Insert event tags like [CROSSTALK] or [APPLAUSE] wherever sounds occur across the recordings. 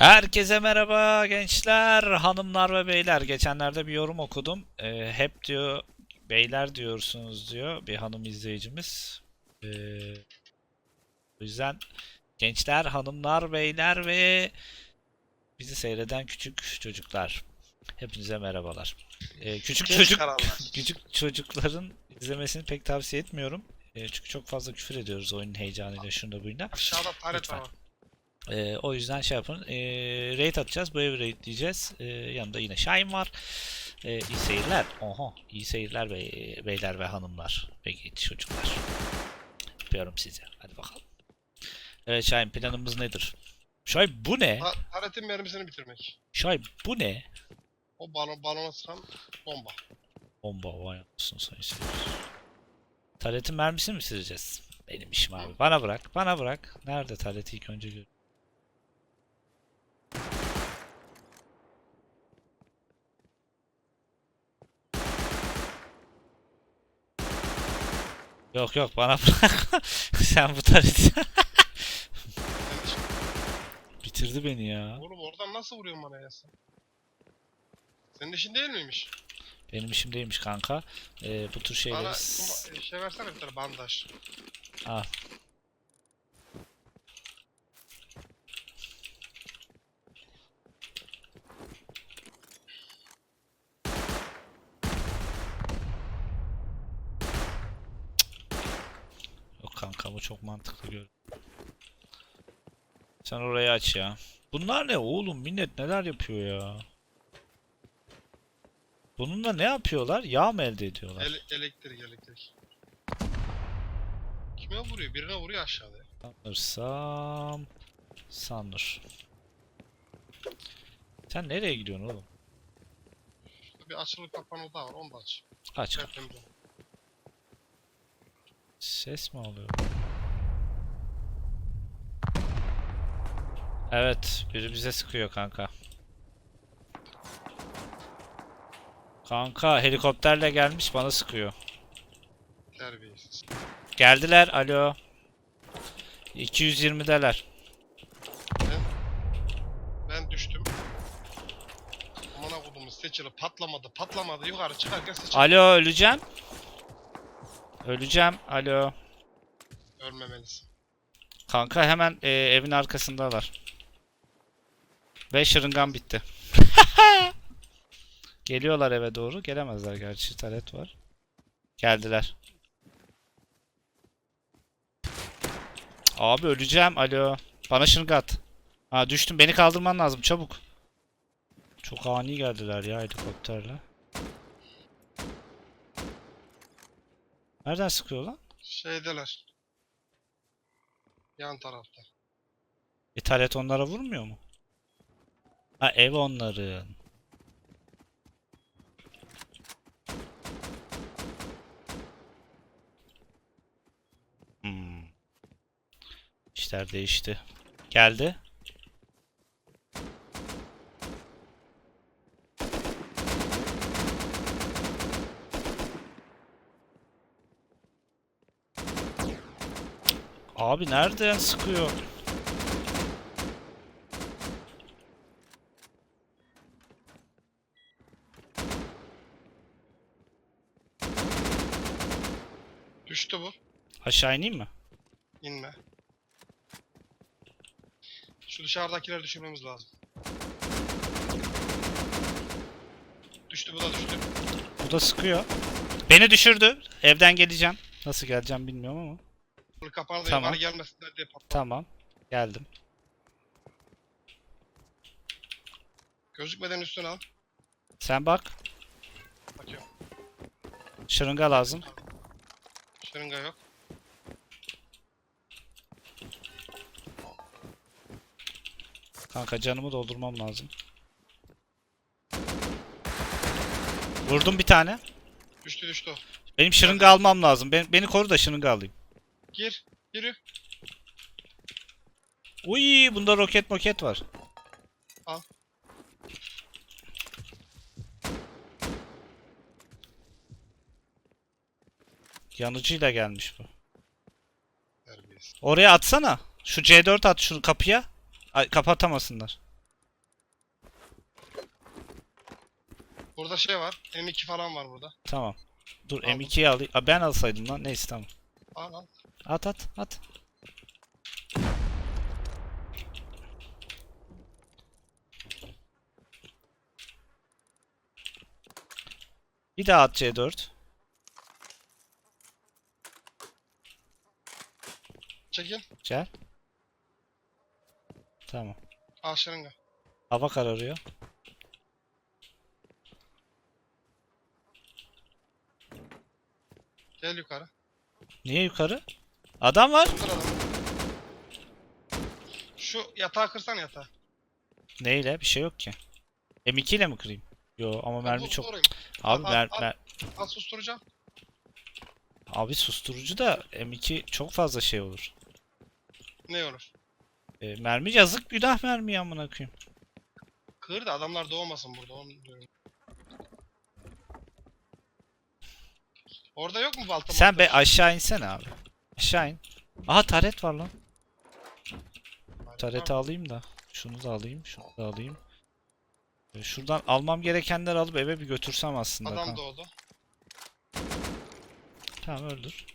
Herkese merhaba gençler, hanımlar ve beyler. Geçenlerde bir yorum okudum. Ee, hep diyor beyler diyorsunuz diyor bir hanım izleyicimiz. Ee, o yüzden gençler, hanımlar, beyler ve bizi seyreden küçük çocuklar. Hepinize merhabalar. Ee, küçük Genç çocuk karanlar. [LAUGHS] küçük çocukların izlemesini pek tavsiye etmiyorum. Ee, çünkü çok fazla küfür ediyoruz oyunun heyecanıyla şunda buyla. Aşağıda Lütfen. var. Ee, o yüzden şey yapın. Ee, raid atacağız. Bu evi raid diyeceğiz. Ee, yanında yine Şahin var. Ee, iyi seyirler. Oho. iyi seyirler bey, beyler ve hanımlar. Genç çocuklar. Öpüyorum sizi. Hadi bakalım. Evet Şahin planımız nedir? Şahin bu ne? Ta taretin mermisini bitirmek. Şahin bu ne? O balon, balona sıkan bomba. Bomba vay anasını sayın seyirciler. Taretin mermisini mi sileceğiz? Benim işim abi. Bana bırak. Bana bırak. Nerede tareti ilk önce gör. Yok yok bana bırak. [LAUGHS] Sen bu şimdi- [LAUGHS] bitirdi beni ya. Oğlum oradan nasıl vuruyorsun bana ya sen? Senin işin değil miymiş? Benim işim değilmiş kanka. Ee, bu tür şeyleri Bana s- kuma- şey versene bir tane bandaj. al. Yok kanka bu çok mantıklı gör. Sen orayı aç ya. Bunlar ne oğlum millet neler yapıyor ya. Bununla ne yapıyorlar? Yağ mı elde ediyorlar? Ele elektrik elektrik. Kime vuruyor? Birine vuruyor aşağıda. Sanırsam sanır. Sen nereye gidiyorsun oğlum? Bir açılı kapanı daha var. Onu da aç. Aç. Tertemiz. Ses mi oluyor? Evet, biri bize sıkıyor kanka. Kanka helikopterle gelmiş bana sıkıyor. Terbiyesiz. Geldiler, alo. 220'deler. Ben düştüm. Amına kodumun seçili patlamadı patlamadı yukarı çıkarken seçili. Alo, öleceğim. Öleceğim, alo. Ölmemelisin. Kanka hemen e, evin arkasındalar. Ve şırıngan bitti. [LAUGHS] Geliyorlar eve doğru. Gelemezler gerçi. Taret var. Geldiler. Abi öleceğim. Alo. Bana şırınga at. Ha düştüm. Beni kaldırman lazım. Çabuk. Çok ani geldiler ya helikopterle. Nereden sıkıyor lan? Şeydeler. Yan tarafta. E taret onlara vurmuyor mu? Ha ev onların. Hmm. Değişti. Geldi. Abi nereden sıkıyor? Düştü bu. Aşağı ineyim mi? İnme. Şu dışarıdakileri düşürmemiz lazım. Düştü bu da düştü. Bu da sıkıyor. Beni düşürdü. Evden geleceğim. Nasıl geleceğim bilmiyorum ama. Bunu kapandı Tamam. yukarı gelmesinler diye patladı. Tamam. Geldim. Gözükmeden üstüne al. Sen bak. Bakıyorum. Şırınga lazım. Şırınga yok. Kanka canımı doldurmam lazım. Vurdum bir tane. Düştü düştü o. Benim şırınga almam lazım. Ben, beni koru da şırınga alayım. Gir. Yürü. Uy, bunda roket moket var. Al. Yanıcıyla gelmiş bu. Oraya atsana. Şu C4 at şunu kapıya. Ay, kapatamasınlar. Burada şey var. M2 falan var burada. Tamam. Dur Aldım. M2'yi alayım. Aa, ben alsaydım lan. Neyse tamam. Al al. At at at. Bir daha at C4. Çekil. Gel. Tamam. Al şırınga. Hava kararıyor. Gel yukarı. Niye yukarı? Adam var. Şu yatağı kırsan yatağı. Neyle? Bir şey yok ki. M2 ile mi kırayım? Yo ama mermi çok. durayım. Abi Al, mer al. mer Al susturacağım. abi susturucu da M2 çok fazla şey olur. Ne olur? E, mermi yazık günah mermi amına koyayım. Kır da adamlar doğmasın burada onu diyorum. Orada yok mu balta? Sen be aşağı insene abi. Aşağı in. Aha taret var lan. Tareti alayım da. Şunu da alayım. Şunu da alayım. E, Şuradan almam gerekenleri alıp eve bir götürsem aslında. Adam kan- doğdu. Tamam öldür.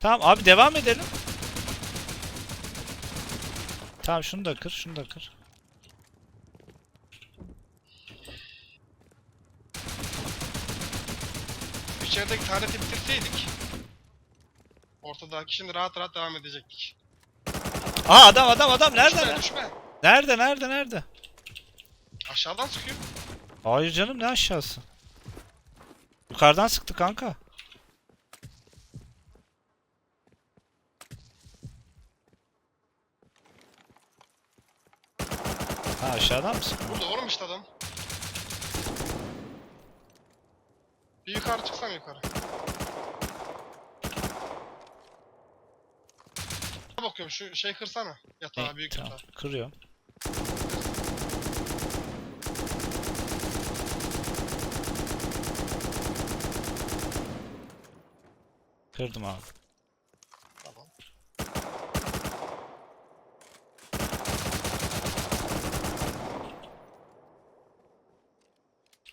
Tamam abi devam edelim. Tamam şunu da kır, şunu da kır. İçerideki tareti bitirseydik. Ortadaki şimdi rahat rahat devam edecektik. Aa adam adam adam nerede düşme lan? düşme. Nerede nerede nerede? Aşağıdan sıkıyor. Hayır canım ne aşağısı? Yukarıdan sıktı kanka. Ha aşağıdan mı sıktı? Burada oğlum işte adam. Bir yukarı çıksam yukarı. Bakıyorum şu şey kırsana. Yatağı İyi, büyük tamam, yatağı. kırıyorum. Kırdım abi.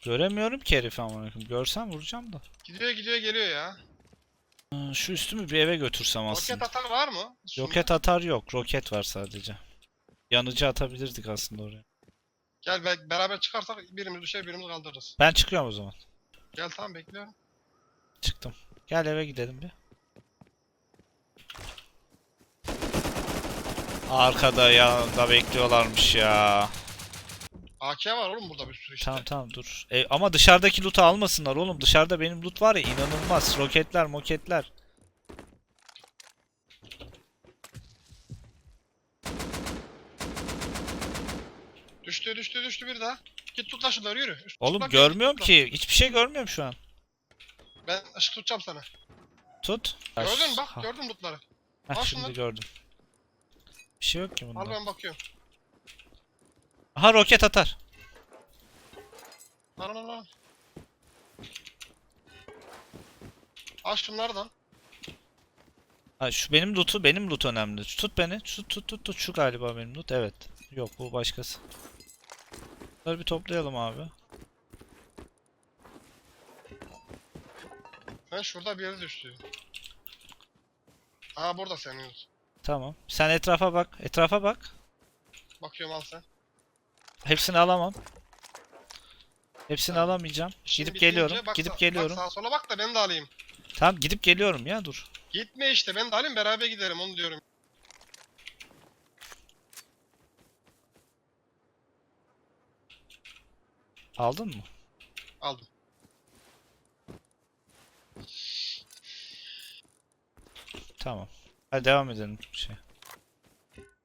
Göremiyorum ki herifi amına. Görsem vuracağım da. Gidiyor gidiyor geliyor ya. Ee, Şu üstümü bir eve götürsem Roket aslında. atar var mı? Üstünde. Roket atar yok. Roket var sadece. Yanıcı atabilirdik aslında oraya. Gel be- beraber çıkarsak birimiz düşer birimiz kaldırırız. Ben çıkıyorum o zaman. Gel tamam bekliyorum. Çıktım. Gel eve gidelim bir. Arkada yanında bekliyorlarmış ya. AK var oğlum burada bir sürü işte. Tamam tamam dur. E, ama dışarıdaki loot'u almasınlar oğlum. Dışarıda benim loot var ya inanılmaz. Roketler moketler. Düştü düştü düştü bir daha. Git tut lan şunları yürü. Üst- Oğlum görmüyorum tutma. ki. Hiçbir şey görmüyorum şu an. Ben ışık tutacağım sana. Tut. Gördün mü bak Ha, gördün lootları. heh, Al şimdi şunları. gördüm. Bir şey yok ki Al bunda. ben bakıyorum. Aha roket atar. Al al al. Al şunlardan. Ha, şu benim loot'u benim loot önemli. Tut beni. Tut tut tut tut. Şu galiba benim loot. Evet. Yok bu başkası. Bunları bir toplayalım abi. Ben şurada bir yere düştü. Aa burada senin. loot. Tamam. Sen etrafa bak. Etrafa bak. Bakıyorum al sen. Hepsini alamam. Hepsini alamayacağım. İşin Gidip bitince geliyorum. bak Gidip geliyorum. Bak sağa sola bak da ben de alayım. Tamam gidip geliyorum ya dur. Gitme işte ben de alayım beraber gidelim onu diyorum. Aldın mı? Aldım. Tamam. Hadi devam edelim. Şey.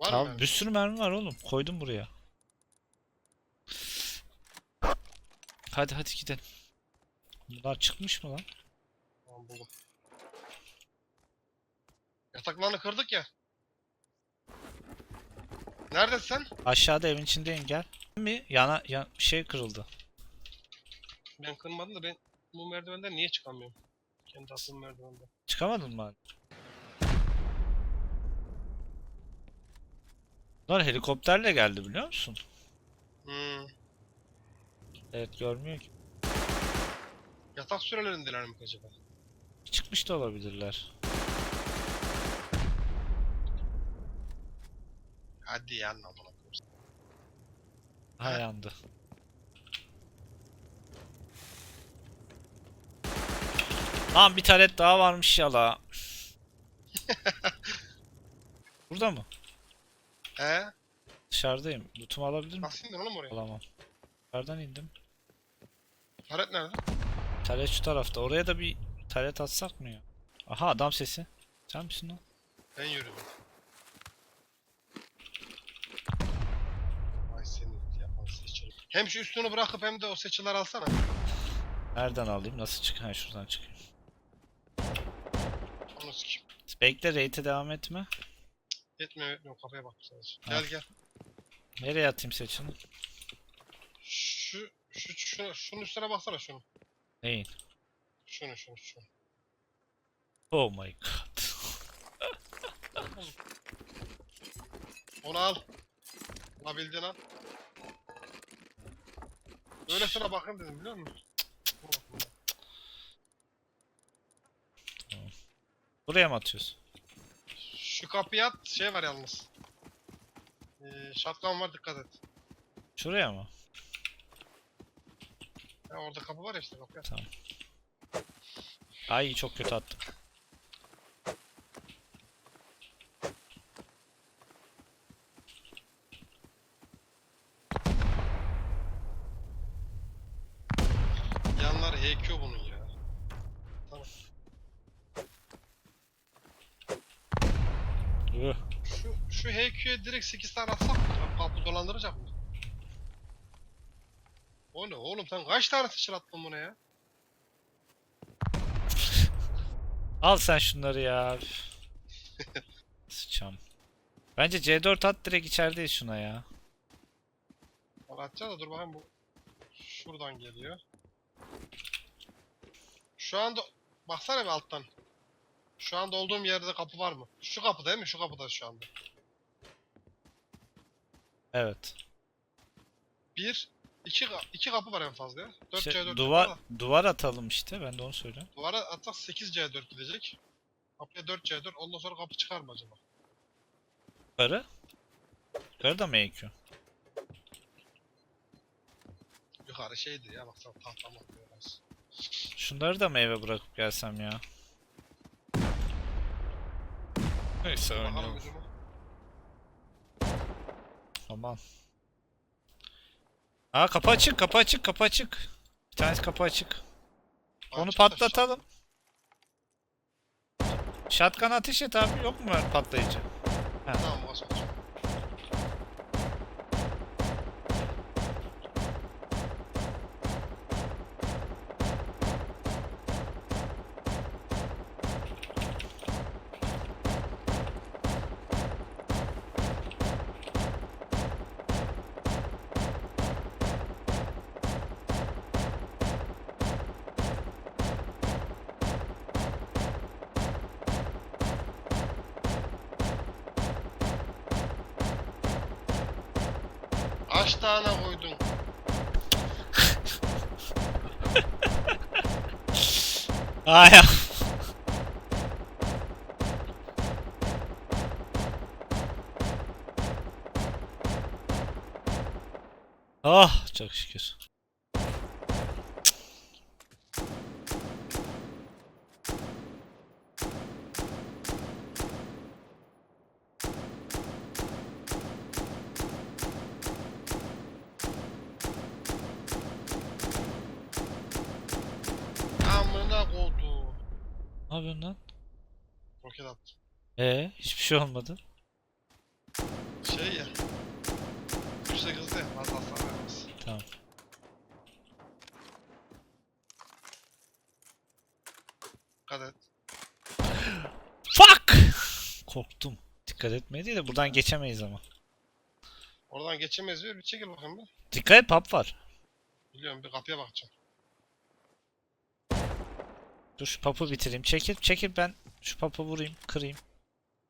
Var mı? Abi yani? bir sürü mermi var oğlum. Koydum buraya. Hadi hadi gidelim. Bunlar çıkmış mı lan? Tamam buldum. Yataklarını kırdık ya. Neredesin sen? Aşağıda evin içindeyim gel. Mi? Yana, yan, şey kırıldı. Ben kırmadım da ben bu merdivenden niye çıkamıyorum? Kendi attığım merdivenden. Çıkamadın mı? abi? Bunlar helikopterle geldi biliyor musun? Hmm. Evet görmüyor ki. Yatak sürelerindeler mi acaba? Çıkmış da olabilirler. Hadi ya amına koyayım. Ha. yandı. Lan bir taret daha varmış ya la. [LAUGHS] Burada mı? He? Dışarıdayım. Lootumu alabilir miyim? Nasıl indin oğlum oraya? Alamam. Dışarıdan indim. Taret nerede? Taret şu tarafta. Oraya da bir taret atsak mı ya? Aha adam sesi. Sen misin lan? Ben yürüdüm. Ay seni yapan seçilir. Hem şu üstünü bırakıp hem de o seçiler alsana. Nereden alayım? Nasıl çık? Ha şuradan çıkayım. Onu sikeyim. Bekle raid'e devam etme. Yetmiyor yetmiyor kafaya bak sadece. Ha. Gel gel. Nereye atayım seçini? Şu şu şu şunun üstüne baksana şunu. Neyin? Şunu şunu şunu. Oh my god. Onu al. Alabildiğin al. Öylesine bakın dedim biliyor musun? Buraya mı atıyorsun? Şu kapıya at şey var yalnız. Ee, şatkan var dikkat et. Şuraya mı? Ya orada kapı var ya işte kapıya. at. Ay çok kötü attım. Yanlar HQ bunun ya. Üh. Şu, şu HQ'ye direkt 8 tane atsak mı? Ya Kapı dolandıracak mı? O ne oğlum sen kaç tane sıçır attın buna ya? Al sen şunları ya. [LAUGHS] Sıçam. Bence C4 at direkt içerideyiz şuna ya. Valla atacağız da dur bakayım bu şuradan geliyor. Şu anda baksana bir alttan. Şu anda olduğum yerde kapı var mı? Şu kapı değil mi? Şu kapıda şu anda. Evet. Bir, iki, ka- iki kapı var en fazla ya. 4 İşte C4 duvar var. duvar atalım işte ben de onu söylüyorum. Duvara atsak 8 C4 gidecek. Kapıya 4 C4 ondan sonra kapı çıkar mı acaba? Yukarı. Yukarı da mı EQ? Yukarı şeydi ya baksana tahta mı biraz. Şunları da mı eve bırakıp gelsem ya? Neyse Bakalım oynayalım. ucuma. Aman. Aa kapı açık kapı açık kapı açık. Bir tanesi kapı açık. Onu Açık da patlatalım. Shotgun ateş et abi yok mu patlayıcı? Tamam bas bas. Kaç tane koydun? Ay ya. Ah çok şükür. Amına koydu. Ne yapıyorsun lan? Roket attı. Ee, hiçbir şey olmadı. Şey ya. 108'de fazla hasar vermez. Tamam. Dikkat et. Fuck! Korktum. Dikkat etmedi de buradan geçemeyiz ama. Oradan geçemeyiz diyor. Bir çekil bakayım bir. Dikkat et pub var. Biliyorum bir kapıya bakacağım. Dur şu papu bitireyim. Çekil çekil ben şu papu vurayım kırayım.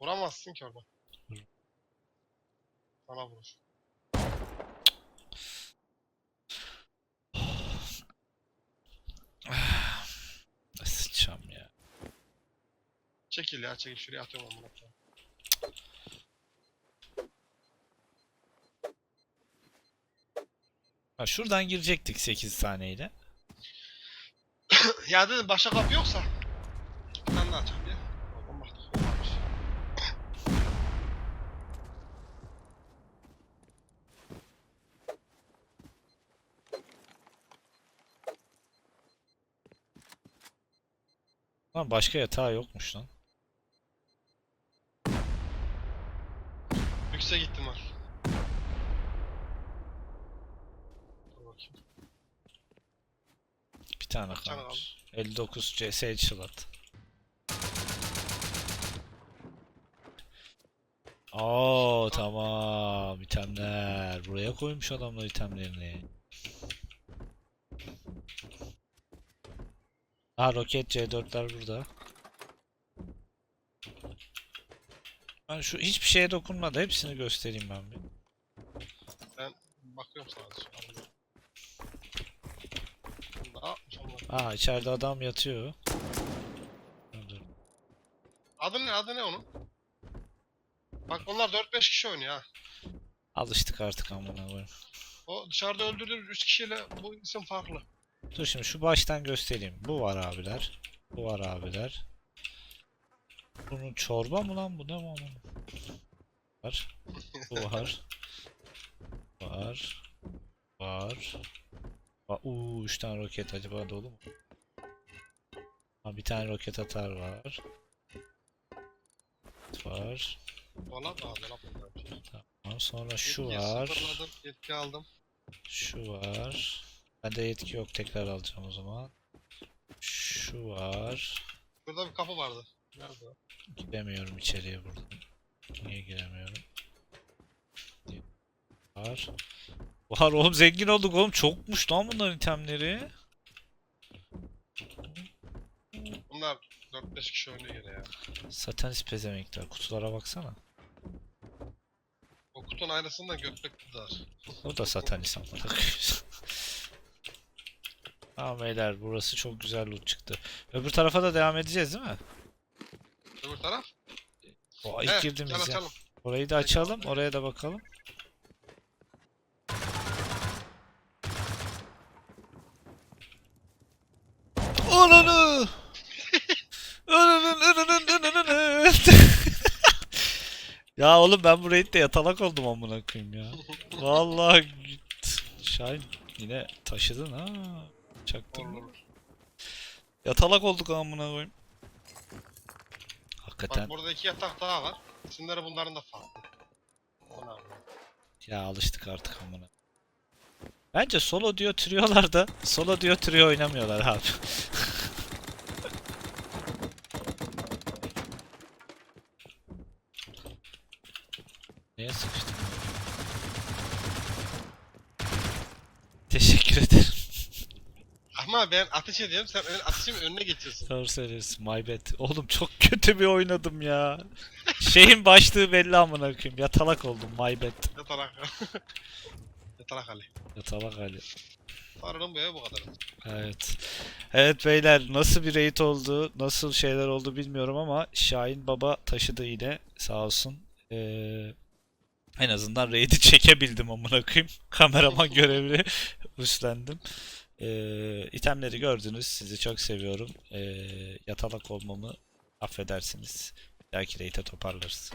Vuramazsın ki orada. Vur. Sana vurur. [SIGHS] Sıçam ya. Çekil ya çekil şuraya atıyorum amına koyayım. Ha şuradan girecektik 8 taneyle ya dedim başka kapı yoksa. Bir tane daha açalım ya. Oradan baktık. olmamış. Lan başka yatağı yokmuş lan. Yüksek ihtimal. Dur bakayım. Bir tane tane kalmış. 59 CS Headshot. Oo tamam itemler. Buraya koymuş adamlar itemlerini. Ha roket C4'ler burada. Ben şu hiçbir şeye dokunmadı. Hepsini göstereyim ben bir. Bakıyorum sadece. Anladım. Bunu da atmış onlar. Aa içeride adam yatıyor. Adı ne? Adı ne onun? Bak onlar 4-5 kişi oynuyor ha. Alıştık artık amına koyayım. O dışarıda öldürdüğümüz 3 kişiyle bu isim farklı. Dur şimdi şu baştan göstereyim. Bu var abiler. Bu var abiler. Bunun çorba mı lan bu ne bu amına? Var. Bu var. [LAUGHS] Var. Var. Uuu 3 tane roket acaba dolu mu? Ha, bir tane roket atar var. Var. Dolap da dolap. Tamam sonra şu var. sıfırladım, Yetki aldım. Şu var. Bende yetki yok tekrar alacağım o zaman. Şu var. Burada bir kapı vardı. Nerede o? Giremiyorum içeriye buradan. Niye giremiyorum? Var. Var oğlum zengin olduk oğlum. Çokmuş lan bunların itemleri. Bunlar 4-5 kişi oynuyor gene ya. Satanist pezemekler. Kutulara baksana. O kutunun aynısında gökbek var. O da satanist amına koyayım. [LAUGHS] Tamam beyler burası çok güzel loot çıktı. Öbür tarafa da devam edeceğiz değil mi? Öbür taraf. O ilk He, girdiğimiz yer. açalım. Orayı da açalım. Oraya da bakalım. Ya oğlum ben bu raid'de yatalak oldum amına koyayım ya. [LAUGHS] Vallahi git. Şahin yine taşıdın ha. Çaktın. Yatalak olduk amına koyayım. Bak Hakikaten burada iki yatak daha var. İsimleri bunların da farklı. Ona. Ya alıştık artık amına. Bence solo diyor tırıyorlar da solo diyor trio oynamıyorlar abi. [LAUGHS] Ama ben ateş ediyorum sen ön, ateşimin önüne geçiyorsun. Doğru söylüyorsun. My bad. Oğlum çok kötü bir oynadım ya. Şeyin başlığı belli amına koyayım. Yatalak oldum. My bad. Yatarak. [LAUGHS] Yatarak Ali. Yatalak Ali. Sarının bu ya bu kadar. Evet. Evet beyler nasıl bir raid oldu, nasıl şeyler oldu bilmiyorum ama Şahin Baba taşıdı yine sağ olsun. Ee, en azından raid'i [LAUGHS] çekebildim amına koyayım. Kameraman [LAUGHS] görevini üstlendim. Ee, itemleri gördünüz. Sizi çok seviyorum. Ee, yatalak olmamı affedersiniz. Belki raid'e toparlarız.